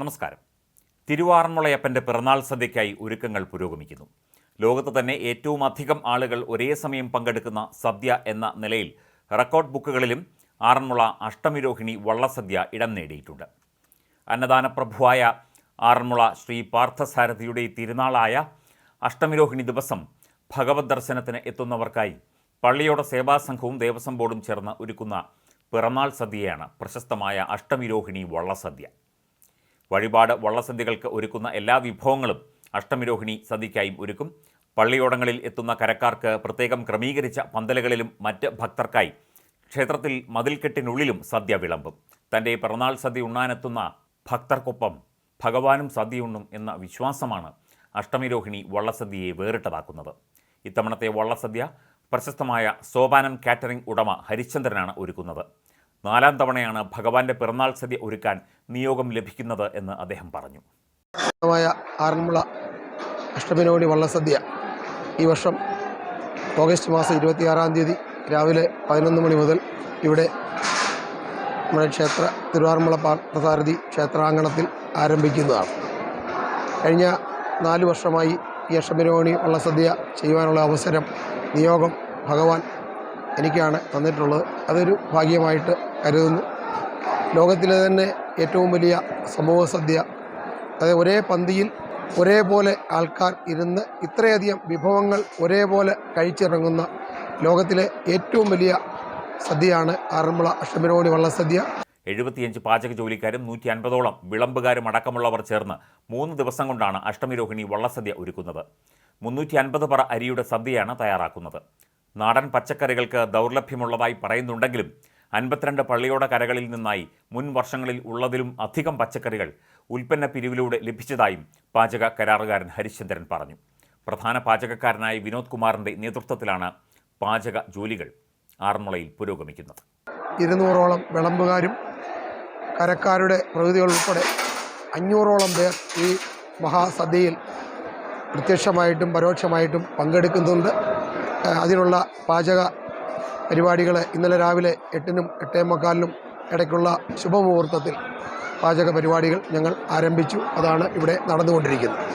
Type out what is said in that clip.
നമസ്കാരം. തിരുവാറന്മുളയപ്പന്റെ പിറന്നാൾ സദ്യയ്ക്കായി ഒരുക്കങ്ങൾ പുരോഗമിക്കുന്നു. ലോകത്ത് തന്നെ ഏറ്റവും അധികം ആളുകൾ ഒരേ സമയം പങ്കെടുക്കുന്ന സദ്യ എന്ന നിലയിൽ റെക്കോർഡ് ബുക്കുകളിലും ആറന്മുള അഷ്ടമിരോഹിണി വള്ളസദ്യ ഇടം നേടിയിട്ടുണ്ട്. അന്നദാന പ്രഭുവായ ആറന്മുള ശ്രീ പാർത്ഥസാരഥിയുടെ തിരുനാളായ അഷ്ടമിരോഹിണി ദിവസം ഭഗവത് ദർശനത്തിന് എത്തുന്നവർക്കായി പള്ളിയോട സേവാസംഘവും ദേവസ്വം ബോർഡും ചേർന്ന് ഒരുക്കുന്ന പിറന്നാൾ സദ്യയാണ് പ്രശസ്തമായ അഷ്ടമിരോഹിണി വള്ളസദ്യ. വഴിപാട് വള്ളസന്ധികൾക്ക് ഒരുക്കുന്ന എല്ലാ വിഭവങ്ങളും അഷ്ടമിരോഹിണി സദ്യയ്ക്കായും ഒരുക്കും. പള്ളിയോടങ്ങളിൽ എത്തുന്ന കരക്കാർക്ക് പ്രത്യേകം ക്രമീകരിച്ച പന്തലുകളിലും മറ്റ് ഭക്തർക്കായി ക്ഷേത്രത്തിൽ മതിൽക്കെട്ടിനുള്ളിലും സദ്യ വിളമ്പും. തന്റെ പിറന്നാൾ സദ്യ ഉണ്ണാനെത്തുന്ന ഭക്തർക്കൊപ്പം ഭഗവാനും സദ്യയുണ്ണും എന്ന വിശ്വാസമാണ് അഷ്ടമിരോഹിണി വള്ളസദ്യയെ വേറിട്ടതാക്കുന്നത്. ഇത്തവണത്തെ വള്ളസദ്യ പ്രശസ്തമായ സോപാനം കാറ്ററിംഗ് ഉടമ ഹരിശ്ചന്ദ്രനാണ് ഒരുക്കുന്നത്. നാലാം തവണയാണ് ഭഗവാന്റെ പിറന്നാൾ സദ്യ ഒരുക്കാൻ നിയോഗം ലഭിക്കുന്നത് എന്ന് അദ്ദേഹം പറഞ്ഞു. ആറന്മുള അഷ്ടമിനോടി വള്ളസദ്യ ഈ വർഷം ഓഗസ്റ്റ് മാസം ഇരുപത്തിയാറാം തീയതി രാവിലെ പതിനൊന്ന് മണി മുതൽ ഇവിടെ നമ്മുടെ ക്ഷേത്ര തിരുവാറന്മുള പാർത്ഥസാരഥി ക്ഷേത്രാങ്കണത്തിൽ ആരംഭിക്കുന്നതാണ്. കഴിഞ്ഞ നാല് വർഷമായി ഈ അഷ്ടമിനോണി വള്ളസദ്യ ചെയ്യുവാനുള്ള അവസരം നിയോഗം ഭഗവാൻ എനിക്കാണ് തന്നിട്ടുള്ളത്. അതൊരു ഭാഗ്യമായിട്ട് കരുതുന്നു. ലോകത്തിലെ തന്നെ ഏറ്റവും വലിയ സമൂഹ സദ്യ. അതായത് ഒരേ പന്തിയിൽ ഒരേപോലെ ആൾക്കാർ ഇരുന്ന് ഇത്രയധികം വിഭവങ്ങൾ ഒരേപോലെ കഴിച്ചിറങ്ങുന്ന ലോകത്തിലെ ഏറ്റവും വലിയ സദ്യയാണ് ആറന്മുള അഷ്ടമിനോണി വള്ളസദ്യ. എഴുപത്തിയഞ്ച് പാചക ജോലിക്കാരും നൂറ്റി അൻപതോളം വിളമ്പുകാരും അടക്കമുള്ളവർ ചേർന്ന് മൂന്ന് ദിവസം കൊണ്ടാണ് അഷ്ടമിരോഹിണി വള്ളസദ്യ ഒരുക്കുന്നത്. മുന്നൂറ്റി അൻപത് പറ അരിയുടെ സദ്യയാണ് തയ്യാറാക്കുന്നത്. നാടൻ പച്ചക്കറികൾക്ക് ദൗർലഭ്യമുള്ളതായി പറയുന്നുണ്ടെങ്കിലും അൻപത്തിരണ്ട് പള്ളിയോട കരകളിൽ നിന്നായി മുൻ വർഷങ്ങളിൽ ഉള്ളതിലും അധികം പച്ചക്കറികൾ ഉൽപ്പന്ന പിരിവിലൂടെ ലഭിച്ചതായും പാചക കരാറുകാരൻ ഹരിശ്ചന്ദ്രൻ പറഞ്ഞു. പ്രധാന പാചകക്കാരനായ വിനോദ് കുമാറിന്റെ നേതൃത്വത്തിലാണ് പാചക ജോലികൾ ആറന്മുളയിൽ പുരോഗമിക്കുന്നത്. ഇരുന്നൂറോളം വിളമ്പുകാരും കരക്കാരുടെ പ്രകൃതികൾ ഉൾപ്പെടെ അഞ്ഞൂറോളം പേർ ഈ മഹാസദ്യയിൽ പ്രത്യക്ഷമായിട്ടും പരോക്ഷമായിട്ടും പങ്കെടുക്കുന്നുണ്ട്. അതിനുള്ള പാചക പരിപാടികൾ ഇന്നലെ രാവിലെ എട്ടിനും എട്ടേ മുക്കാലിനും ഇടയ്ക്കുള്ള ശുഭമുഹൂർത്തത്തിൽ പാചക പരിപാടികൾ ഞങ്ങൾ ആരംഭിച്ചു. അതാണ് ഇവിടെ നടന്നുകൊണ്ടിരിക്കുന്നത്.